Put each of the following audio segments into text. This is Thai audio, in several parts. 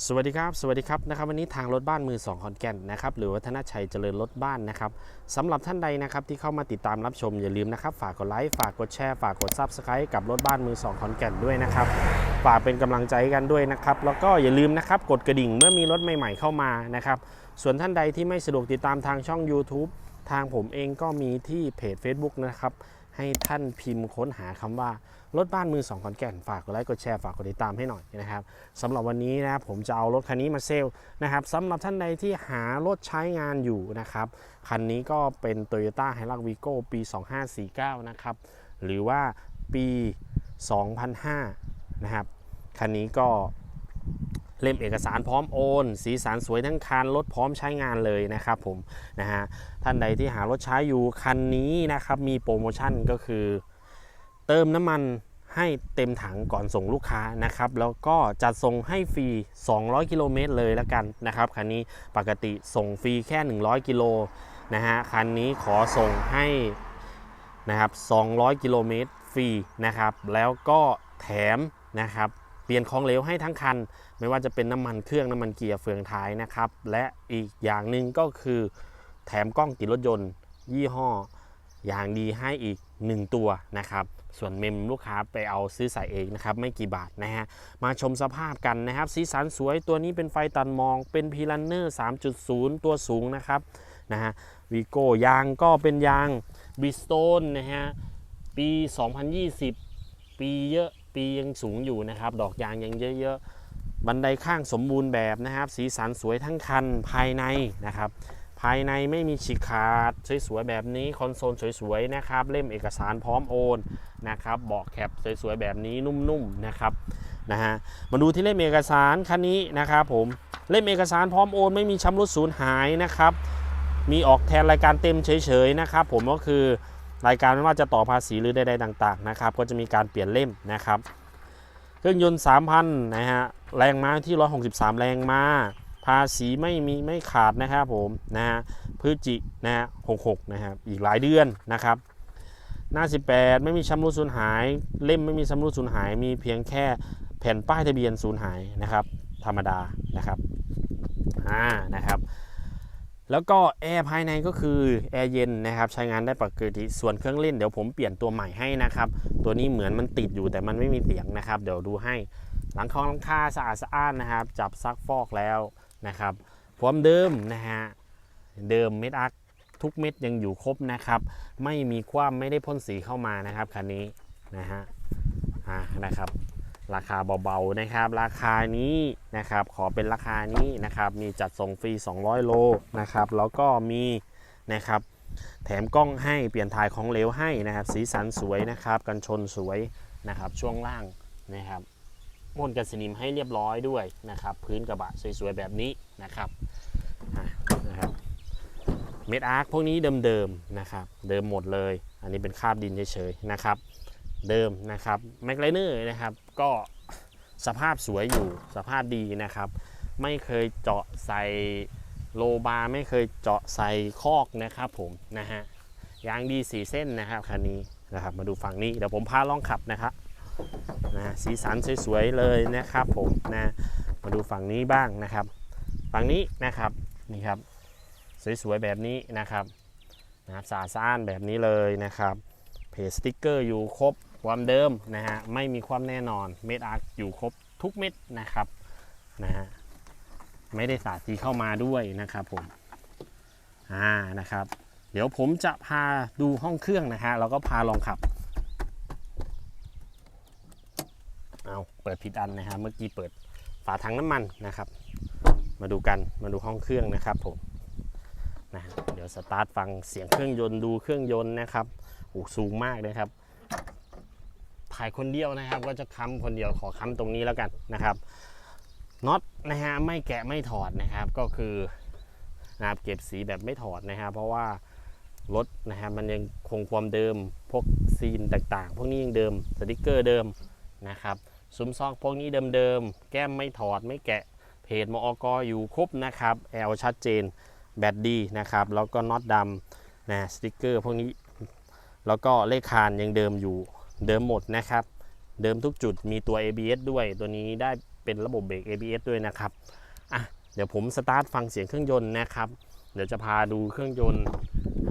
สวัสดีครับ สวัสดีครับนะครับวันนี้ทางรถบ้านมือ 2 ขอนแก่นนะครับหรือวัฒนชัยเจริญรถบ้านนะครับสำหรับท่านใดนะครับที่เข้ามาติดตามรับชมอย่าลืมนะครับฝากกดไลค์ฝากกดแชร์ฝากกดซับสไครต์กับรถบ้านมือ 2 ขอนแก่นด้วยนะครับฝากเป็นกำลังใจกันด้วยนะครับแล้วก็อย่าลืมนะครับกดกระดิ่งเมื่อมีรถใหม่ ๆ เข้ามานะครับส่วนท่านใดที่ไม่สะดวกติดตามทางช่อง YouTube ทางผมเองก็มีที่เพจ Facebook นะครับ ให้ท่านพิมพ์ค้นหาคำว่ารถบ้านมือ2ขอนแก่นฝากกดไลค์กดแชร์ฝากกดติดตามให้หน่อยนะครับสำหรับวันนี้นะครับผมจะเอารถคันนี้มาเซลล์นะครับสำหรับท่านใดที่หารถใช้งานอยู่นะครับคันนี้ก็เป็น Toyota h i l u x Vigo ปี 2549 นะครับหรือว่าปี 2005 นะครับคันนี้ก็ เล่มเอกสารพร้อมโอน สีสันสวยทั้งคันรถพร้อมใช้งานเลยนะครับผมนะฮะท่านใดที่หารถใช้อยู่คันนี้นะครับมีโปรโมชั่นก็คือ เติมน้ำมันให้เต็มถังก่อนส่งลูกค้านะครับ แล้วก็จัดส่งให้ฟรี 200 กิโลเมตรเลยแล้วกันนะครับ คันนี้ปกติส่งฟรีแค่ 100 กิโลนะฮะ คันนี้ขอส่งให้นะครับ 200 กิโลเมตรฟรีนะครับ แล้วก็แถมนะครับ เปลี่ยนของเหลวให้ทั้งคัน ไม่ว่าจะเป็นน้ำมันเครื่องน้ำมันเกียร์เฟืองท้ายนะครับ และอีกอย่างหนึ่งก็คือ แถมกล้องติดรถยนต์ ยี่ห้อ อย่างดีให้อีก 1 ตัวนะครับ ส่วนเมมลูกค้าไปเอาซื้อใส่เองนะครับ ไม่กี่บาทนะฮะ มาชมสภาพกันนะครับ สีสันสวยตัวนี้เป็นไฟตันมองเป็นพีลันเนอร์3.0 ตัวสูงนะครับนะฮะวีโก้ยางก็เป็นยางบิสโตนนะฮะปี 2020 ปีเยอะ ปียังสูงอยู่นะครับ ดอกยางยังเยอะๆ บันไดข้างสมบูรณ์แบบนะครับ สีสันสวยทั้งคันภายในนะครับ ภายในไม่มีฉีกขาดสวยๆแบบนี้คอนโซลสวยๆนะครับ เล่มเอกสารพร้อมโอนนะครับเบาะแคปสวยๆแบบนี้นุ่มๆนะครับนะฮะมาดูที่เล่มเอกสารคันนี้นะครับผมเล่มเอกสารพร้อมโอนไม่มีชำรุดสูญหายนะครับ มีออกแทนรายการเต็มเฉยๆนะครับ ผมก็คือ รายการไม่ว่าจะต่อภาษีหรือใดๆต่าง ๆ นะครับ ก็จะมีการเปลี่ยนเล่มนะครับ เครื่องยนต์ 3,000 นะฮะ แรงม้าที่ 163 แรงม้า ภาษีไม่มีไม่ขาดนะครับผม นะฮะพฤศจินะฮะ66 นะครับ อีกหลายเดือนนะครับ หน้า 18 ไม่มีชำรุดสูญหาย เล่มไม่มีชำรุดสูญหาย มีเพียงแค่แผ่นป้ายทะเบียนสูญหายนะครับ ธรรมดานะครับ อ่า นะครับ แล้วก็แอร์ภายในก็คือแอร์เย็นนะครับใช้งานได้ปกติส่วนเครื่องเล่นเดี๋ยวผมเปลี่ยนตัวใหม่ให้นะครับ ตัวนี้เหมือนมันติดอยู่แต่มันไม่มีเสียงนะครับ เดี๋ยวดูให้หลังคองหลังคาสะอาดสะอ้านนะครับ จับซักฟอกแล้วนะครับพร้อมเดิมนะฮะเดิมเม็ดอักทุกเม็ดยังอยู่ครบนะครับ ไม่มีความไม่ได้พ่นสีเข้ามานะครับคันนี้นะฮะอ่านะครับ ราคาเบาๆนะครับ ราคานี้นะครับขอเป็นราคานี้นะครับ มีจัดส่งฟรี 200 โลนะครับ แล้วก็มีนะครับ แถมกล้องให้เปลี่ยนถ่ายของเหลวให้นะครับ สีสันสวยนะครับ กันชนสวยนะครับ ช่วงล่างนะครับพ่นกันสนิมให้เรียบร้อยด้วยนะครับ พื้นกระบะสวยๆแบบนี้นะครับนะครับเม็ดอาร์คพวกนี้เดิมๆนะครับ เดิมหมดเลย อันนี้เป็นคาบดินเฉยๆนะครับ เดิมนะครับแม็กไลเนอร์นะครับก็สภาพสวยอยู่สภาพดีนะครับ ไม่เคยเจาะใส่โลบาร์ไม่เคยเจาะใส่คอกนะครับผมนะฮะยางดีสีเส้นนะครับคันนี้นะครับมาดูฝั่งนี้เดี๋ยวผมพาลองขับนะครับนะสีสันสวยๆเลยนะครับผมนะมาดูฝั่งนี้บ้างนะครับ ฝั่งนี้นะครับนี่ครับสวยๆแบบนี้นะครับนะครับสาดสานแบบนี้เลยนะครับเพจสติ๊กเกอร์อยู่ครบ ความเดิมนะฮะไม่มีความแน่นอนเม็ดอาร์คอยู่ครบทุกเม็ดนะครับนะฮะไม่ได้สาดสีเข้ามาด้วยนะครับผมอ่านะครับ เดี๋ยวผมจะพาดูห้องเครื่องนะฮะแล้วก็พาลองขับเอาเปิดผิดอันนะฮะเมื่อกี้เปิดฝาถังน้ำมันนะครับ มาดูกันมาดูห้องเครื่องนะครับผมนะเดี๋ยวสตาร์ทฟังเสียงเครื่องยนต์ดูเครื่องยนต์นะครับโอ้สูงมากเลยครับ ถ่ายคนเดียวนะครับ ก็จะค้ำคนเดียวขอค้ำตรงนี้แล้วกันนะครับน็อตนะฮะไม่แกะไม่ถอดนะครับ ก็คือนะครับเก็บสีแบบไม่ถอดนะครับ เพราะว่ารถนะฮะมันยังคงความเดิมพวกซีนต่างๆ พวกนี้ยังเดิมสติกเกอร์เดิมนะครับซุ้มซอกพวกนี้เดิมๆแก้มไม่ถอดไม่แกะเพจมอกอยู่ครบนะครับแอลชัดเจนแบตดีนะครับ แล้วก็น็อตดำนะสติกเกอร์พวกนี้ แล้วก็เลขคานยังเดิมอยู่ เดิมหมดนะครับ เดิมทุกจุดมีตัว ABS ด้วย ตัวนี้ได้เป็นระบบเบรก ABS ด้วยนะครับอะเดี๋ยวผมสตาร์ทฟังเสียงเครื่องยนต์นะครับ เดี๋ยวจะพาดูเครื่องยนต์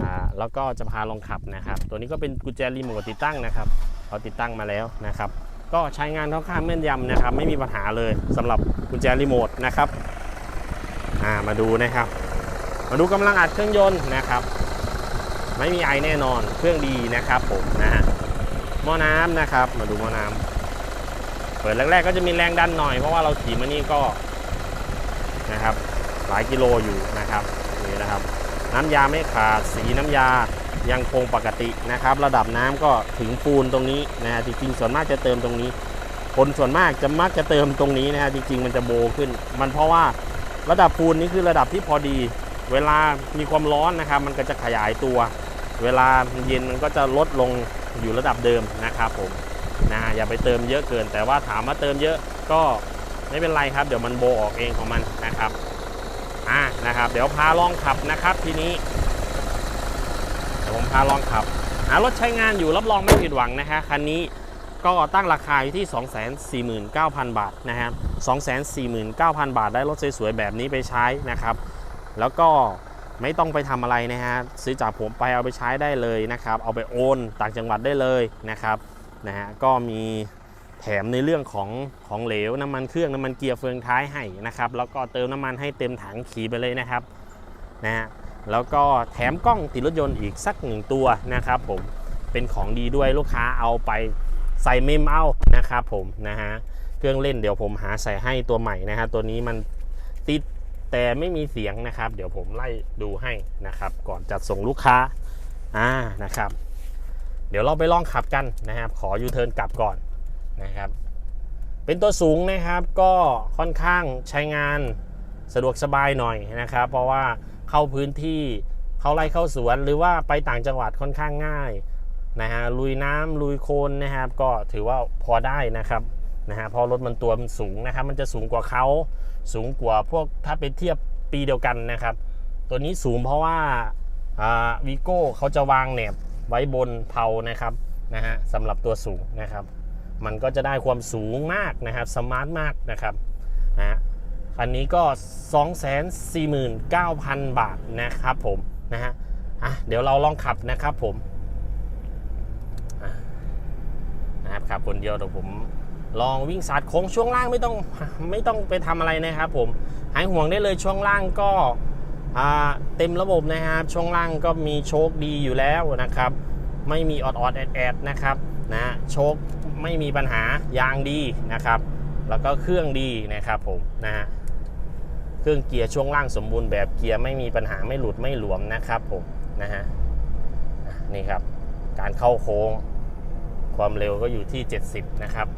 อ่าแล้วก็จะพาลองขับนะครับ ตัวนี้ก็เป็นกุญแจรีโมทติดตั้งนะครับเขาติดตั้งมาแล้วนะครับ ก็ใช้งานค่อนข้างแม่นยำนะครับ ไม่มีปัญหาเลยสำหรับกุญแจรีโมทนะครับอ่ามาดูนะครับ มาดูกำลังอัดเครื่องยนต์นะครับ ไม่มีไอแน่นอนเครื่องดีนะครับผมนะฮะ หม้อน้ำนะครับ มาดูหม้อน้ำเปิดแรกๆก็จะมีแรงดันหน่อยเพราะว่าเราขี่มานี่ก็นะครับ หลายกิโลอยู่นะครับนี่นะครับ น้ำยาไม่ขาดสีน้ำยายังคงปกตินะครับ ระดับน้ำก็ถึงปูนตรงนี้นะฮะจริงๆส่วนมากจะเติมตรงนี้ คนส่วนมากจะมักจะเติมตรงนี้นะฮะจริง ๆ มันจะโบขึ้น มันเพราะว่าระดับปูนนี้คือระดับที่พอดี เวลามีความร้อนนะครับ มันก็จะขยายตัว เวลาเย็นมันก็จะลดลง อยู่ระดับเดิมนะครับผมนะอย่าไปเติมเยอะเกิน แต่ว่าถามว่าเติมเยอะก็ไม่เป็นไรครับ เดี๋ยวมันโบออกเองของมันนะครับอ่านะครับ เดี๋ยวพาลองขับนะครับทีนี้เดี๋ยวผมพาลองขับหารถใช้งานอยู่รับรองไม่ผิดหวังนะฮะคันนี้ก็ตั้งราคาอยู่ที่ 249,000 บาทนะครับ249,000 บาทได้รถสวยๆแบบนี้ไปใช้นะครับ แล้วก็ ไม่ต้องไปทำอะไรนะฮะซื้อจากผมไปเอาไปใช้ได้เลยนะครับ เอาไปโอนต่างจังหวัดได้เลยนะครับนะฮะก็มีแถมในเรื่องของของเหลวน้ำมันเครื่องน้ำมันเกียร์เฟืองท้ายให้นะครับแล้วก็เติมน้ำมันให้เต็มถังขี่ไปเลยนะครับนะฮะแล้วก็แถมกล้องติดรถยนต์อีกสักหนึ่งตัวนะครับผมเป็นของดีด้วยลูกค้าเอาไปใส่เมมเอานะครับผมนะฮะเครื่องเล่นเดี๋ยวผมหาใส่ให้ตัวใหม่นะฮะตัวนี้มันติด แต่ไม่มีเสียงนะครับ เดี๋ยวผมไล่ดูให้นะครับ ก่อนจัดส่งลูกค้าอ่านะครับ เดี๋ยวเราไปลองขับกันนะครับ ขอยูเทิร์นกลับก่อนนะครับ เป็นตัวสูงนะครับก็ค่อนข้างใช้งานสะดวกสบายหน่อยนะครับ เพราะว่าเข้าพื้นที่เข้าไร่เข้าสวนหรือว่าไปต่างจังหวัดค่อนข้างง่ายนะฮะลุยน้ำลุยโคลนนะครับ ก็ถือว่าพอได้นะครับ นะฮะเพราะรถมันตัวมันสูงนะครับ มันจะสูงกว่าเขาสูงกว่าพวกถ้าไปเทียบปีเดียวกันนะครับ ตัวนี้สูงเพราะว่าวีโก้เขาจะวางแหนบไว้บนเพลานะครับนะฮะสำหรับตัวสูงนะครับ มันก็จะได้ความสูงมากนะครับสมาร์ทมากนะครับนะฮะคันนี้ก็ 249,000 บาทนะครับผมนะฮะอะเดี๋ยวเราลองขับนะครับผมนะครับขับคนเดียวเดี๋ยวผม ลองวิ่งสาดโค้งช่วงล่างไม่ต้องไม่ต้องไปทำอะไรนะครับผมหายห่วงได้เลยช่วงล่างก็เต็มระบบนะครับช่วงล่างก็มีโชคดีอยู่แล้วนะครับ ไม่มีออดออดแอดแอดนะครับนะโชคไม่มีปัญหายางดีนะครับ แล้วก็เครื่องดีนะครับผมนะฮะเครื่องเกียร์ช่วงล่างสมบูรณ์แบบเกียร์ไม่มีปัญหาไม่หลุดไม่หลวมนะครับผมนะฮะอะนี่ครับ การเข้าโค้งความเร็วก็อยู่ที่ 70 นะครับ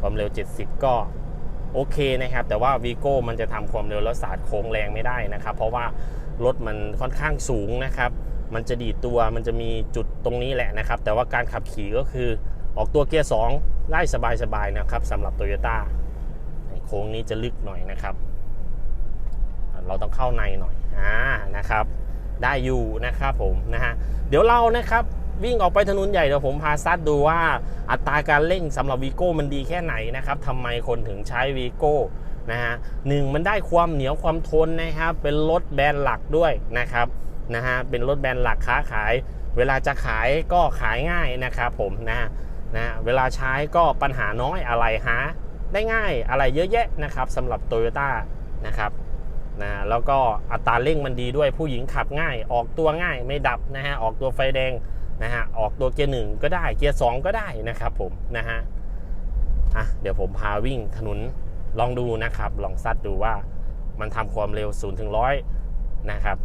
ความเร็ว 70 ก็โอเคนะครับ แต่ว่าวีโก้มันจะทำความเร็วแล้วสาดโค้งแรงไม่ได้นะครับ เพราะว่ารถมันค่อนข้างสูงนะครับ มันจะดีดตัวมันจะมีจุดตรงนี้แหละนะครับ แต่ว่าการขับขี่ก็คือออกตัวเกียร์2ได้สบายๆนะครับสำหรับโตโยต้าโค้งนี้จะลึกหน่อยนะครับ เราต้องเข้าในหน่อยอ่านะครับ ได้อยู่นะครับผมนะฮะเดี๋ยวเรานะครับ วิ่งออกไปถนนใหญ่เดี๋ยวผมพาซัดดูว่าอัตราการเร่งสำหรับวีโก้มันดีแค่ไหนนะครับทำไมคนถึงใช้วีโก้นะฮะหนึ่งมันได้ความเหนียวความทนนะครับ เป็นรถแบรนด์หลักด้วยนะครับนะฮะเป็นรถแบรนด์หลักค้าขาย เวลาจะขายก็ขายง่ายนะครับผมนะนะเวลาใช้ก็ปัญหาน้อยอะไรหาได้ง่ายอะไรเยอะแยะนะครับสำหรับโตโยต้านะครับนะแล้วก็อัตราเร่งมันดีด้วยผู้หญิงขับง่าย ออกตัวง่ายไม่ดับนะฮะออกตัวไฟแดง นะฮะออกตัวเกียร์หนึ่งก็ได้เกียร์สองก็ได้นะครับผมนะฮะอะเดี๋ยวผมพาวิ่งถนนลองดูนะครับลองซัดดูว่ามันทำความเร็ว0ูนถึงร้อยนะครับ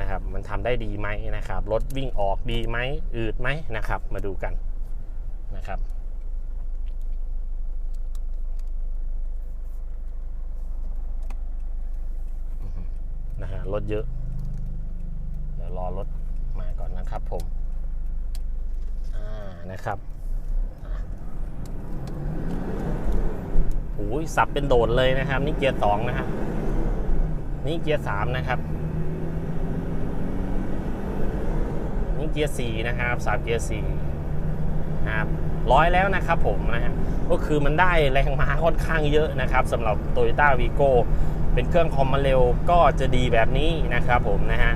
นะครับ มันทำได้ดีไหมนะครับรถวิ่งออกดีไหมอืดไหมนะครับ มาดูกันนะครับนะฮะรถเยอะ เดี๋ยวรอรถ นะครับผมนะครับโอ้ยสับเป็นโดดเลยนะครับ นี่เกียร์สองนะครับนี่เกียร์สามนะครับ นี่เกียร์สี่นะครับสามเกียร์สี่นะครับร้อยแล้วนะครับผมนะฮะก็คือมันได้แรงม้าค่อนข้างเยอะนะครับสำหรับ t o y ต้าวีโกเป็นเครื่องคอมมาเร็วก็จะดีแบบนี้นะครับผมนะฮะ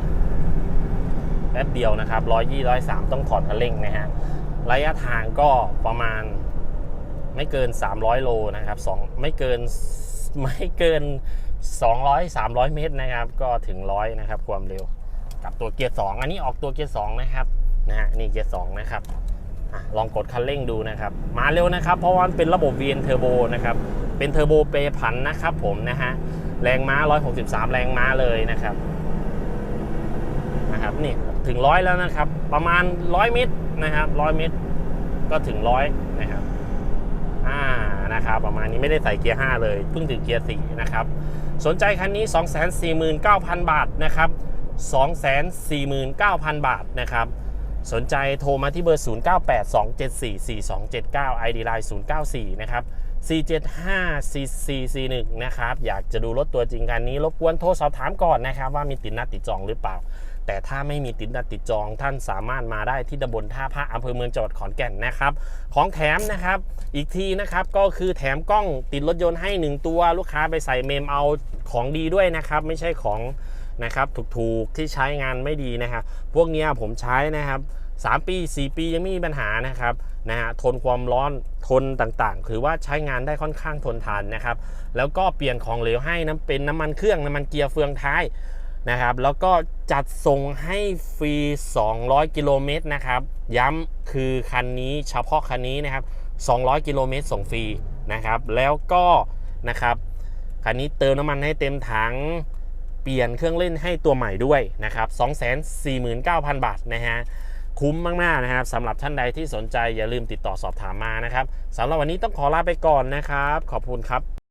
ป๊บเดียวนะครับร้อยยี่ร้อยสามต้องถอดคันเร่งนะฮะระยะทางก็ประมาณไม่เกิน 300 โลนะครับสองไม่เกินไม่เกิน 200 300 เมตรนะครับ ก็ถึงร้อยนะครับ ความเร็ว กับตัวเกียร์2อันนี้ออกตัวเกียร์2นะครับนะฮะนี่เกียร์2นะครับอลองกดคันเร่งดูนะครับ มาเร็วนะครับ เพราะว่าเป็นระบบ VN Turbo นะครับ เป็นเทอร์โบเปรผันนะครับผมนะฮะแรงม้า 163 แรงม้าเลยนะครับ นะครับนี่ถึงร้อยแล้วนะครับ ประมาณ100เมตรนะครับ100เมตรก็ถึงร้อยนะครับอ่านะครับประมาณนี้ไม่ได้ใส่เกียร์ 5 เลย เพิ่งถึงเกียร์4นะครับ สนใจคันนี้ 249,000 บาทนะครับ 249,000 บาทนะครับ สนใจโทรมาที่เบอร์ 0982744279 ID Line 094 นะครับ 4754441 นะครับ อยากจะดูรถตัวจริงคันนี้ รบกวนโทรสอบถามก่อนนะครับ ว่ามีติดนัดติดจองหรือเปล่า แต่ถ้าไม่มีติดนัดติดจองท่านสามารถมาได้ที่ตำบลท่าพระอำเภอเมืองจังหวัดขอนแก่นนะครับ ของแถมนะครับอีกทีนะครับก็คือแถมกล้องติดรถยนต์ให้ 1 ตัวลูกค้าไปใส่เมมเอาของดีด้วยนะครับ ไม่ใช่ของนะครับถูกๆที่ใช้งานไม่ดีนะครับพวกเนี้ยผมใช้นะครับ 3 ปี 4 ปียังไม่มีปัญหานะครับนะฮะทนความร้อนทนต่างๆถือว่าใช้งานได้ค่อนข้างทนทานนะครับ แล้วก็เปลี่ยนของเหลวให้น้ำเป็นน้ำมันเครื่องน้ำมันเกียร์เฟืองท้าย นะครับ แล้วก็จัดส่งให้ฟรี 200 กิโลเมตรนะครับ ย้ำคือคันนี้เฉพาะคันนี้นะครับ 200 กิโลเมตรส่งฟรีนะครับ แล้วก็นะครับคันนี้เติมน้ำมันให้เต็มถังเปลี่ยนเครื่องเล่นให้ตัวใหม่ด้วยนะครับ249,000 บาทนะฮะ คุ้มมากๆนะครับสำหรับท่านใดที่สนใจอย่าลืมติดต่อสอบถามมานะครับสำหรับวันนี้ต้องขอลาไปก่อนนะครับ ขอบคุณครับ